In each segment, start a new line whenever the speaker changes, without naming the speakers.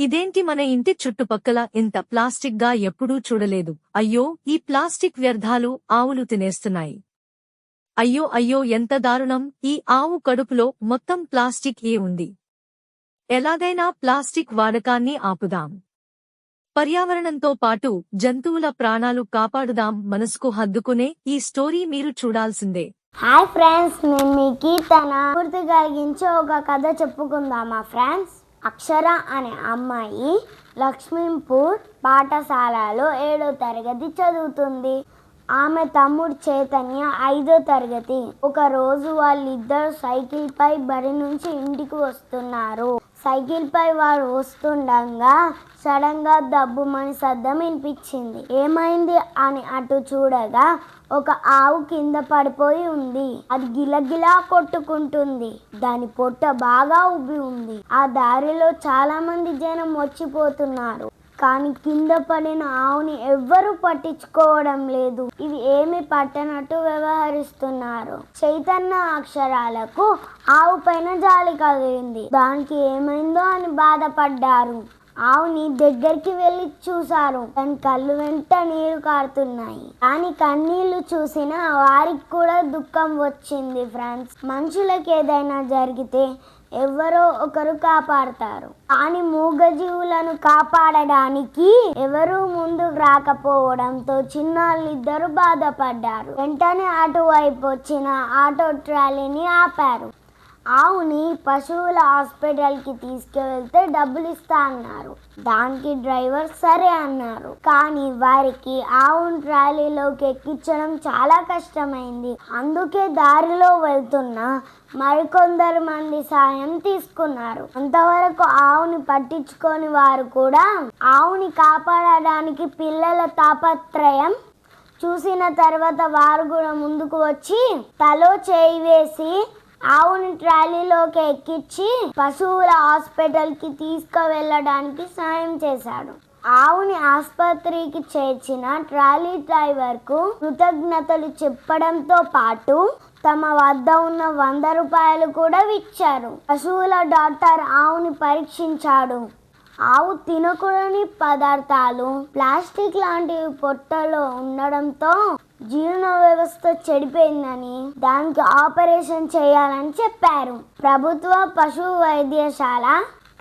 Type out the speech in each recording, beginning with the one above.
ఇదేంటి మన ఇంటి చుట్టుపక్కల ఇంత ప్లాస్టిక్గా ఎప్పుడూ చూడలేదు. అయ్యో ఈ ప్లాస్టిక్ వ్యర్థాలు ఆవులు తినేస్తున్నాయి. అయ్యో అయ్యో ఎంత దారుణం. ఈ ఆవు కడుపులో మొత్తం ప్లాస్టిక్ ఏ ఉంది? ఎలాగైనా ప్లాస్టిక్ వాడకాన్ని ఆపుదాం. పర్యావరణంతో పాటు జంతువుల ప్రాణాలు కాపాడుదాం మనసుకు హద్దుకునే ఈ స్టోరీ మీరు చూడాల్సిందే.
హాయ్ ఫ్రెండ్స్ నేను మీ కీర్తన గుర్తు కలిగించి ఒక కథ చెప్పుకుందామా ఫ్రెండ్స్? అక్షర అనే అమ్మాయి లక్ష్మీపూర్ పాఠశాలలో ఏడో తరగతి చదువుతుంది. ఆమె తమ్ముడు చైతన్య ఐదో తరగతి. ఒక రోజు వాళ్ళిద్దరు సైకిల్ పై బడి నుంచి ఇంటికి వస్తున్నారు. సైకిల్ పై వారు వస్తుండగా సడన్గా దబ్బుమని శబ్దం వినిపించింది. ఏమైంది అని అటు చూడగా ఒక ఆవు కింద పడిపోయి ఉంది. అది గిలగిలా కొట్టుకుంటుంది. దాని పొట్ట బాగా ఉబ్బి ఉంది. ఆ దారిలో చాలా మంది జనం వచ్చిపోతున్నారు. కానీ కింద పడిన ఆవుని ఎవ్వరూ పట్టించుకోవడం లేదు. ఇది ఏమి పట్టనట్టు వ్యవహరిస్తున్నారు. చైతన్య అక్షరాలకు ఆవు పైన జాలి కలిగింది దానికి ఏమైందో అని బాధపడ్డారు. ఆవుని దగ్గరికి వెళ్ళి చూశారు. దాని కళ్ళు వెంట నీరు కారుతున్నాయి. దాని కన్నీళ్ళు చూసిన వారికి కూడా దుఃఖం వచ్చింది ఫ్రెండ్స్. మనుషులకు ఏదైనా జరిగితే ఎవరో ఒకరు కాపాడతారు. కానీ మూగజీవులను కాపాడడానికి ఎవరు ముందుకు రాకపోవడంతో చిన్నాళ్ళిద్దరు బాధపడ్డారు. వెంటనే అటువైపు వచ్చిన ఆటో ట్రాలీని ఆపారు. ఆవుని పశువుల హాస్పిటల్కి తీసుకువెళ్తే డబ్బులు ఇస్తా అన్నారు. దానికి డ్రైవర్ సరే అన్నారు. కానీ వారికి ఆవును ట్రాలీలోకి ఎక్కించడం చాలా కష్టమైంది. అందుకే దారిలో వెళ్తున్న మరికొందరు మంది సాయం తీసుకున్నారు. అంతవరకు ఆవుని పట్టించుకొని వారు కూడా ఆవుని కాపాడడానికి పిల్లల తాపత్రయం చూసిన తర్వాత వారు కూడా ముందుకు వచ్చి తలో చేయి వేసి ఆవుని ట్రాలీలోకి ఎక్కించి పశువుల హాస్పిటల్కి తీసుకువెళ్ళడానికి సాయం చేశాడు. ఆవుని ఆసుపత్రికి చేర్చిన ట్రాలీ డ్రైవర్కు కృతజ్ఞతలు చెప్పడంతో పాటు తమ వద్ద ఉన్న వంద రూపాయలు కూడా ఇచ్చారు పశువుల డాక్టర్ ఆవుని పరీక్షించాడు. ఆవు తినకూడని పదార్థాలు ప్లాస్టిక్ లాంటివి పొట్టలో ఉండడంతో జీర్ణ వ్యవస్థ చెడిపోయిందని దానికి ఆపరేషన్ చేయాలని చెప్పారు. ప్రభుత్వ పశు వైద్యశాల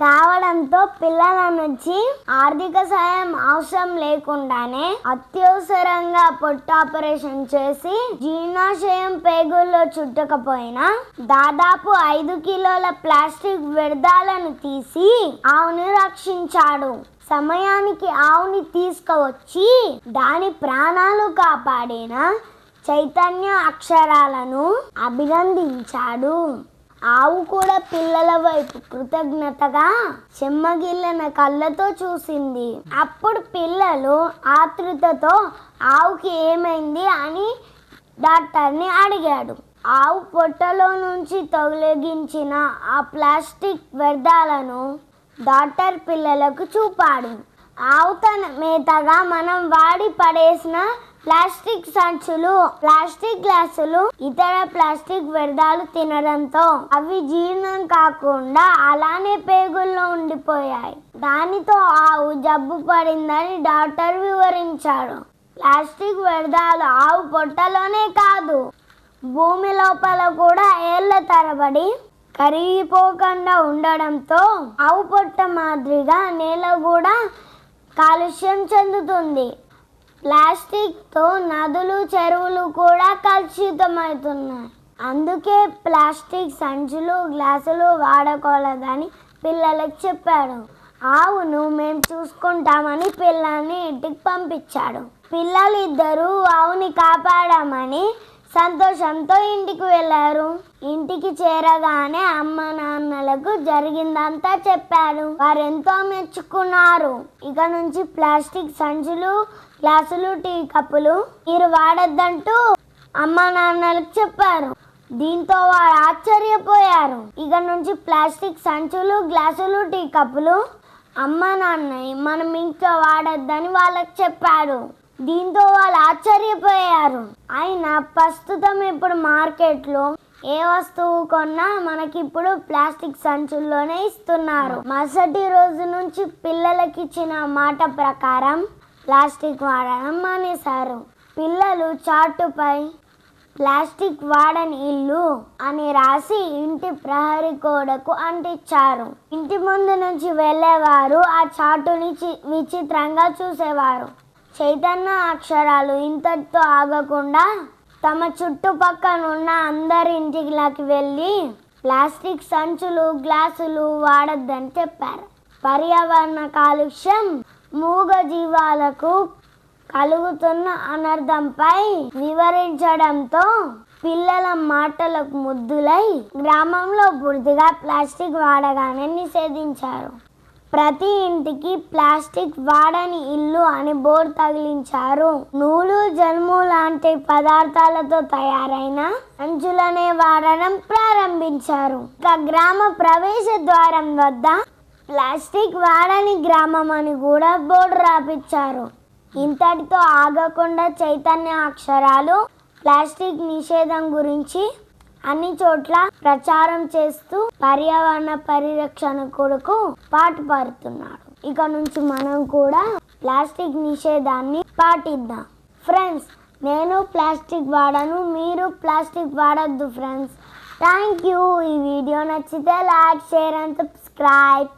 కావడంతో పిల్లల నుంచి ఆర్థిక సాయం అవసరం లేకుండానే అత్యవసరంగా పొట్టు ఆపరేషన్ చేసి జీర్ణాశయం పేగుల్లో చుట్టకపోయినా దాదాపు ఐదు కిలోల ప్లాస్టిక్ వ్యర్థాలను తీసి ఆవుని రక్షించాడు. సమయానికి ఆవుని తీసుకువచ్చి దాని ప్రాణాలు కాపాడిన చైతన్య అక్షరాలను అభినందించాడు. ఆవు కూడా పిల్లల వైపు కృతజ్ఞతగా చెమ్మగిల్లన కళ్ళతో చూసింది. అప్పుడు పిల్లలు ఆతృతతో ఆవుకి ఏమైంది అని డాక్టర్ని అడిగాడు. ఆవు పొట్టలో నుంచి తొలగించిన ఆ ప్లాస్టిక్ వ్యర్థాలను డాక్టర్ పిల్లలకు చూపాడు. ఆవు తన మేతగా మనం వాడి పడేసిన ప్లాస్టిక్ సంచులు ప్లాస్టిక్ గ్లాసులు ఇతర ప్లాస్టిక్ వ్యర్థాలు తినడంతో అవి జీర్ణం కాకుండా అలానే పేగుల్లో ఉండిపోయాయి. దానితో ఆవు జబ్బు పడిందని డాక్టర్ వివరించాడు ప్లాస్టిక్ వ్యర్థాలు ఆవు పొట్టలోనే కాదు భూమి లోపల కూడా ఏళ్ళ తరబడి కరిగిపోకుండా ఉండడంతో ఆవు పొట్ట మాదిరిగా నేల కూడా కాలుష్యం చెందుతుంది. ప్లాస్టిక్తో నదులు చెరువులు కూడా కలుషితమవుతున్నాయి. అందుకే ప్లాస్టిక్ సంచులు గ్లాసులు వాడకూడదని పిల్లలకు చెప్పాడు. ఆవును మేము చూసుకుంటామని పిల్లల్ని ఇంటికి పంపించాడు. పిల్లలిద్దరూ ఆవుని కాపాడామని సంతోషంతో ఇంటికి వెళ్ళారు. ఇంటికి చేరగానే అమ్మ నాన్నలకు జరిగిందంతా చెప్పారు వారెంతో మెచ్చుకున్నారు. ఇక నుంచి ప్లాస్టిక్ సంచులు గ్లాసులు టీ కప్పులు మీరు వాడద్దంటూ అమ్మ నాన్నలకు చెప్పారు. దీంతో వారు ఆశ్చర్యపోయారు. ఇక నుంచి ప్లాస్టిక్ సంచులు గ్లాసులు టీ కప్పులు అమ్మ నాన్న మనం ఇంకా వాడొద్దని వాళ్ళకి చెప్పాడు. దీంతో వాళ్ళు ఆశ్చర్యపోయారు. అయినా ప్రస్తుతం ఇప్పుడు మార్కెట్లో ఏ వస్తువు కొన్నా మనకిప్పుడు ప్లాస్టిక్ సంచుల్లోనే ఇస్తున్నారు. మరుసటి రోజు నుంచి పిల్లలకి ఇచ్చిన మాట ప్రకారం ప్లాస్టిక్ వాడడం మానేశారు. పిల్లలు చాటుపై ప్లాస్టిక్ వాడని ఇల్లు అని రాసి ఇంటి ప్రహరీ గోడకు అంటించారు. ఇంటి ముందు నుంచి వెళ్ళేవారు ఆ చాటుని చి- విచిత్రంగా చూసేవారు. చైతన్య అక్షరాలు ఇంతటితో ఆగకుండా తమ చుట్టుపక్కల ఉన్న అందరింటికి వెళ్ళి ప్లాస్టిక్ సంచులు గ్లాసులు వాడొద్దని చెప్పారు. పర్యావరణ కాలుష్యం మూగ జీవాలకు కలుగుతున్న అనర్థంపై వివరించడంతో పిల్లల మాటలకు ముద్దులై గ్రామంలో పూర్తిగా ప్లాస్టిక్ వాడగానే నిషేధించారు. ప్రతి ఇంటికి ప్లాస్టిక్ వాడని ఇల్లు అని బోర్డు తగిలించారు. నూలు జన్ము లాంటి పదార్థాలతో తయారైన అంచులనే వాడడం ప్రారంభించారు. ఇక గ్రామ ప్రవేశ ద్వారం వద్ద ప్లాస్టిక్ వాడని గ్రామం అని కూడా బోర్డు రాపించారు ఇంతటితో ఆగకుండా చైతన్య అక్షరాలు ప్లాస్టిక్ నిషేధం గురించి అన్ని చోట్ల ప్రచారం చేస్తూ పర్యావరణ పరిరక్షణ కొరకు పాటుపడుతున్నాడు. ఇక నుంచి మనం కూడా ప్లాస్టిక్ నిషేధాన్ని పాటిద్దాం. ఫ్రెండ్స్ నేను ప్లాస్టిక్ వాడను మీరు ప్లాస్టిక్ వాడద్దు ఫ్రెండ్స్. Thank you. ఈ వీడియో నచ్చితే లైక్ షేర్ అండ్ సబ్స్క్రైబ్.